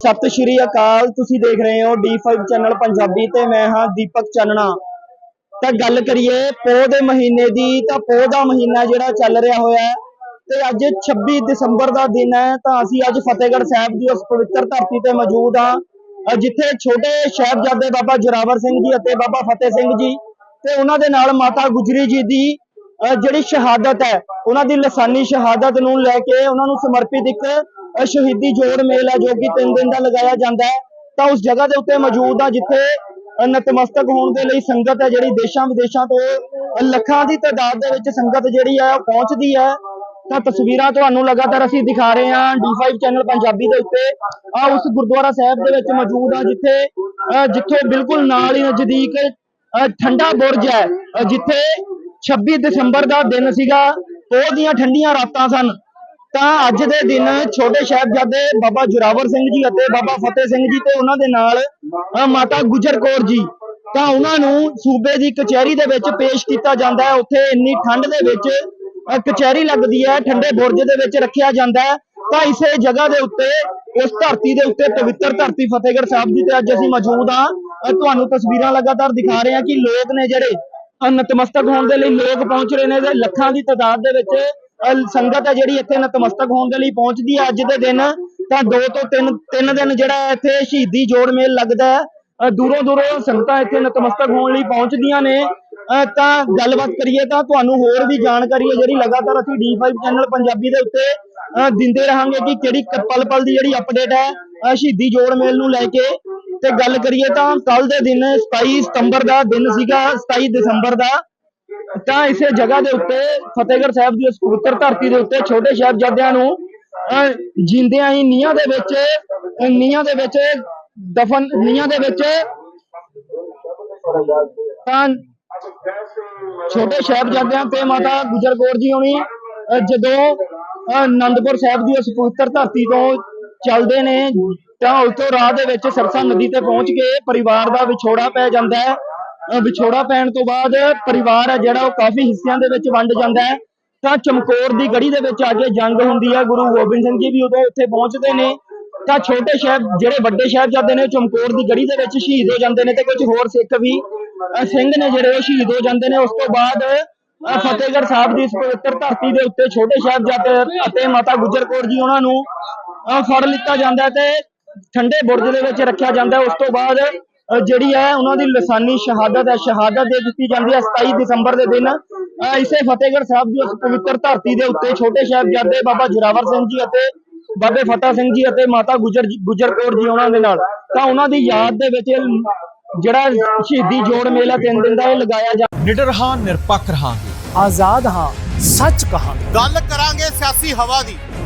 ਸਤਿ ਸ਼੍ਰੀ ਅਕਾਲ, ਤੁਸੀਂ ਦੇਖ ਰਹੇ ਹੋ D5 ਚੈਨਲ ਪੰਜਾਬੀ ਤੇ ਮੈਂ ਹਾਂ ਦੀਪਕ ਚੰਨਣਾ। ਤਾਂ ਗੱਲ ਕਰੀਏ ਪੋਹ ਦੇ ਮਹੀਨੇ ਦੀ, ਤਾਂ ਪੋਹ ਦਾ ਮਹੀਨਾ ਜਿਹੜਾ ਚੱਲ ਰਿਹਾ ਹੋਇਆ ਹੈ, ਤੇ ਅੱਜ 26 ਦਸੰਬਰ ਦਾ ਦਿਨ ਹੈ, ਤਾਂ ਅਸੀਂ ਅੱਜ ਫਤਿਹਗੜ੍ਹ ਸਾਹਿਬ ਦੀ ਉਸ ਪਵਿੱਤਰ ਧਰਤੀ ਤੇ ਮੌਜੂਦ ਹਾਂ। ਜਿੱਥੇ ਛੋਟੇ ਸਾਹਿਬਜ਼ਾਦੇ ਬਾਬਾ ਜੋਰਾਵਰ ਸਿੰਘ ਜੀ ਅਤੇ ਬਾਬਾ ਫਤਿਹ ਸਿੰਘ ਜੀ ਤੇ ਉਹਨਾਂ ਦੇ ਨਾਲ ਮਾਤਾ ਗੁਜਰੀ ਜੀ ਦੀ ਜਿਹੜੀ ਸ਼ਹਾਦਤ ਹੈ, ਉਹਨਾਂ ਦੀ ਲਸਾਨੀ ਸ਼ਹਾਦਤ ਨੂੰ ਲੈ ਕੇ ਉਹਨਾਂ ਨੂੰ ਸਮਰਪਿਤ ਇੱਕ ਸ਼ਹੀਦੀ ਜੋੜ ਮੇਲ ਹੈ ਜੋ ਕਿ 3 ਦਿਨ ਦਾ ਲਗਾਇਆ ਜਾਂਦਾ ਹੈ। ਤਾਂ ਉਸ ਜਗ੍ਹਾ ਦੇ ਉੱਤੇ ਮੌਜੂਦ ਆ ਜਿੱਥੇ ਨਤਮਸਤਕ ਹੋਣ ਦੇ ਲਈ ਸੰਗਤ ਹੈ ਜਿਹੜੀ ਦੇਸ਼ਾਂ ਵਿਦੇਸ਼ਾਂ ਤੋਂ ਲੱਖਾਂ ਦੀ ਤਾਦਾਦ ਦੇ ਵਿੱਚ ਸੰਗਤ ਜਿਹੜੀ ਹੈ ਉਹ ਪਹੁੰਚਦੀ ਹੈ। ਤਾਂ ਤਸਵੀਰਾਂ ਤੁਹਾਨੂੰ ਲਗਾਤਾਰ ਅਸੀਂ ਦਿਖਾ ਰਹੇ ਹਾਂ D5 ਚੈਨਲ ਪੰਜਾਬੀ ਦੇ ਉੱਤੇ। ਆ ਉਸ ਗੁਰਦੁਆਰਾ ਸਾਹਿਬ ਦੇ ਵਿੱਚ ਮੌਜੂਦ ਆ ਜਿੱਥੇ ਜਿੱਥੇ ਬਿਲਕੁਲ ਨਾਲ ਹੀ ਨਜ਼ਦੀਕ ਠੰਡਾ ਬੁਰਜ ਹੈ ਜਿੱਥੇ 26 ਦਸੰਬਰ ਦਾ ਦਿਨ ਸੀਗਾ। ਉਹ ਦੀਆਂ ਠੰਡੀਆਂ ਰਾਤਾਂ ਸਨ। ਤਾਂ ਅੱਜ ਦੇ ਦਿਨ ਛੋਟੇ ਸਾਹਿਬਜ਼ਾਦੇ ਬਾਬਾ ਜੋਰਾਵਰ ਸਿੰਘ ਜੀ ਅਤੇ ਬਾਬਾ ਫਤਿਹ ਸਿੰਘ ਜੀ ਤੇ ਉਹਨਾਂ ਦੇ ਨਾਲ ਮਾਤਾ ਗੁਜਰ ਕੌਰ ਜੀ। ਤਾਂ ਉਹਨਾਂ ਨੂੰ ਸੂਬੇ ਦੀ ਕਚਹਿਰੀ ਦੇ ਵਿੱਚ ਪੇਸ਼ ਕੀਤਾ ਜਾਂਦਾ ਹੈ। ਉੱਥੇ ਇੰਨੀ ਠੰਡ ਦੇ ਵਿੱਚ ਕਚਹਿਰੀ ਲੱਗਦੀ ਹੈ, ਠੰਡੇ ਬੁਰਜ ਦੇ ਵਿੱਚ ਰੱਖਿਆ ਜਾਂਦਾ ਹੈ। ਤਾਂ ਇਸੇ ਜਗ੍ਹਾ ਦੇ ਉੱਤੇ, ਉਸ ਧਰਤੀ ਦੇ ਉੱਤੇ ਪਵਿੱਤਰ ਧਰਤੀ ਫਤਿਹਗੜ੍ਹ ਸਾਹਿਬ ਜੀ ਤੇ ਅੱਜ ਅਸੀਂ ਮੌਜੂਦ ਹਾਂ। ਤੁਹਾਨੂੰ ਤਸਵੀਰਾਂ ਲਗਾਤਾਰ ਦਿਖਾ ਰਹੇ ਹਾਂ ਕਿ ਲੋਕ ਨੇ ਜਿਹੜੇ ਨਤਮਸਤਕ ਹੋਣ ਦੇ ਲਈ ਲੋਕ ਪਹੁੰਚ ਰਹੇ ਨੇ ਤੇ ਲੱਖਾਂ ਦੀ ਤਾਦਾਦ ਦੇ ਵਿੱਚ ਸੰਗਤ ਹੈ ਜਿਹੜੀ ਇੱਥੇ ਨਤਮਸਤਕ ਹੋਣ ਦੇ ਲਈ ਪਹੁੰਚਦੀ ਹੈ ਅੱਜ ਦੇ ਦਿਨ। ਤਾਂ ਦੋ ਤੋਂ ਤਿੰਨ ਤਿੰਨ ਦਿਨ ਜਿਹੜਾ ਇੱਥੇ ਸ਼ਹੀਦੀ ਜੋੜ ਮੇਲ ਲੱਗਦਾ ਹੈ। ਦੂਰੋਂ ਦੂਰੋਂ ਸੰਗਤਾਂ ਇੱਥੇ ਨਤਮਸਤਕ ਹੋਣ ਲਈ ਪਹੁੰਚਦੀਆਂ ਨੇ। ਤਾਂ ਗੱਲਬਾਤ ਕਰੀਏ ਤਾਂ ਤੁਹਾਨੂੰ ਹੋਰ ਵੀ ਜਾਣਕਾਰੀ ਹੈ ਜਿਹੜੀ ਲਗਾਤਾਰ ਅਸੀਂ D5 ਚੈਨਲ ਪੰਜਾਬੀ ਦੇ ਉੱਤੇ ਅ, ਦਿੰਦੇ ਰਹਾਂਗੇ ਕਿ ਕਿਹੜੀ ਪਲ ਪਲ ਦੀ ਜਿਹੜੀ ਅਪਡੇਟ ਹੈ ਸ਼ਹੀਦੀ ਜੋੜ ਮੇਲ ਨੂੰ ਲੈ ਕੇ। ਤੇ ਗੱਲ ਕਰੀਏ ਤਾਂ ਕੱਲ ਦੇ ਦਿਨ 27 ਸਤੰਬਰ ਦਾ ਦਿਨ ਸੀਗਾ 27 ਦਸੰਬਰ ਦਾ। ਤਾਂ ਇਸੇ ਜਗ੍ਹਾ ਦੇ ਉੱਤੇ ਫਤਿਹਗੜ੍ਹ ਸਾਹਿਬ ਦੀ ਉਸ ਪਵਿੱਤਰ ਧਰਤੀ ਦੇ ਉੱਤੇ ਛੋਟੇ ਸਾਹਿਬਜ਼ਾਦਿਆਂ ਨੂੰ ਜਿੰਦਿਆਂ ਹੀ ਨੀਹਾਂ ਦੇ ਵਿੱਚ ਨੀਹਾਂ ਦੇ ਵਿੱਚ ਦਫਨ ਨੀਹਾਂ ਦੇ ਵਿੱਚ ਤਾਂ ਛੋਟੇ ਸਾਹਿਬਜ਼ਾਦਿਆਂ ਤੇ ਮਾਤਾ ਗੁਜਰ ਕੌਰ ਜੀ ਹੋਣੀ ਜਦੋਂ ਅਹ, ਆਨੰਦਪੁਰ ਸਾਹਿਬ ਦੀ ਉਸ ਪਵਿੱਤਰ ਧਰਤੀ ਤੋਂ ਚੱਲਦੇ ਨੇ ਤਾਂ ਉੱਥੋਂ ਰਾਹ ਦੇ ਵਿੱਚ ਸਰਸਾ ਨਦੀ ਤੇ ਪਹੁੰਚ ਕੇ ਪਰਿਵਾਰ ਦਾ ਵਿਛੋੜਾ ਪੈ ਜਾਂਦਾ ਹੈ। ਵਿਛੋੜਾ ਪੈਣ ਤੋਂ ਬਾਅਦ ਪਰਿਵਾਰ ਹੈ ਜਿਹੜਾ ਉਹ ਕਾਫੀ ਹਿੱਸਿਆਂ ਦੇ ਵਿੱਚ ਵੰਡ ਜਾਂਦਾ ਹੈ। ਤਾਂ ਚਮਕੌਰ ਦੀ ਗੜੀ ਦੇ ਵਿੱਚ ਆ ਕੇ ਜੰਗ ਹੁੰਦੀ ਹੈ। ਗੁਰੂ ਗੋਬਿੰਦ ਸਿੰਘ ਜੀ ਵੀ ਉਦੋਂ ਉੱਥੇ ਪਹੁੰਚਦੇ ਨੇ। ਤਾਂ ਛੋਟੇ ਸ਼ਹਿਰ ਜਿਹੜੇ ਵੱਡੇ ਸਾਹਿਬਜ਼ਾਦੇ ਨੇ ਚਮਕੌਰ ਦੀ ਗੜੀ ਦੇ ਵਿੱਚ ਸ਼ਹੀਦ ਹੋ ਜਾਂਦੇ ਨੇ ਤੇ ਕੁਝ ਹੋਰ ਸਿੱਖ ਵੀ ਸਿੰਘ ਨੇ ਜਿਹੜੇ ਉਹ ਸ਼ਹੀਦ ਹੋ ਜਾਂਦੇ ਨੇ। ਉਸ ਤੋਂ ਬਾਅਦ ਫਤਿਹਗੜ੍ਹ ਸਾਹਿਬ ਦੀ ਇਸ ਪਵਿੱਤਰ ਧਰਤੀ ਦੇ ਉੱਤੇ ਛੋਟੇ ਸਾਹਿਬਜ਼ਾਦੇ ਅਤੇ ਮਾਤਾ ਗੁਜਰ ਕੌਰ ਜੀ ਉਹਨਾਂ ਨੂੰ ਫੜ ਲਿੱਤਾ ਜਾਂਦਾ ਹੈ ਤੇ ਠੰਡੇ ਬੁਰਜ ਦੇ ਵਿੱਚ ਰੱਖਿਆ ਜਾਂਦਾ ਉਸ ਤੋਂ ਬਾਅਦ ਜਿਹੜੀ ਹੈ ਉਹਨਾਂ ਦੀ ਲਸਾਨੀ ਸ਼ਹਾਦਤ ਹੈ ਸ਼ਹਾਦਤ ਦੇ ਦਿੱਤੀ ਜਾਂਦੀ ਹੈ 27 ਦਸੰਬਰ ਦੇ ਦਿਨ। ਇਸੇ ਫਤਿਹਗੜ੍ਹ ਸਾਹਿਬ ਦੀ ਉਸ ਪਵਿੱਤਰ ਧਰਤੀ ਦੇ ਉੱਤੇ ਛੋਟੇ ਸਾਹਿਬਜ਼ਾਦੇ ਬਾਬਾ ਜੋਰਾਵਰ ਸਿੰਘ ਜੀ ਅਤੇ ਬਾਬੇ ਫਤਿਹ ਸਿੰਘ ਜੀ ਅਤੇ ਮਾਤਾ ਗੁਜਰ ਗੁਜਰ ਕੌਰ ਜੀ ਉਹਨਾਂ ਦੇ ਨਾਲ। ਤਾਂ ਉਹਨਾਂ ਦੀ ਯਾਦ ਦੇ ਵਿੱਚ ਜਿਹੜਾ ਸ਼ਹੀਦੀ ਜੋੜ ਮੇਲਾ ਤਿੰਨ ਦਿਨ ਦਾ ਇਹ ਲਗਾਇਆ ਜਾ ਨਿਡਰ ਹਾਂ ਨਿਰਪੱਖ ਰਹਾਂਗੇ। ਆਜ਼ਾਦ ਹਾਂ ਸੱਚ ਕਹਾਂਗੇ। ਗੱਲ ਕਰਾਂਗੇ ਸਿਆਸੀ ਹਵਾ ਦੀ।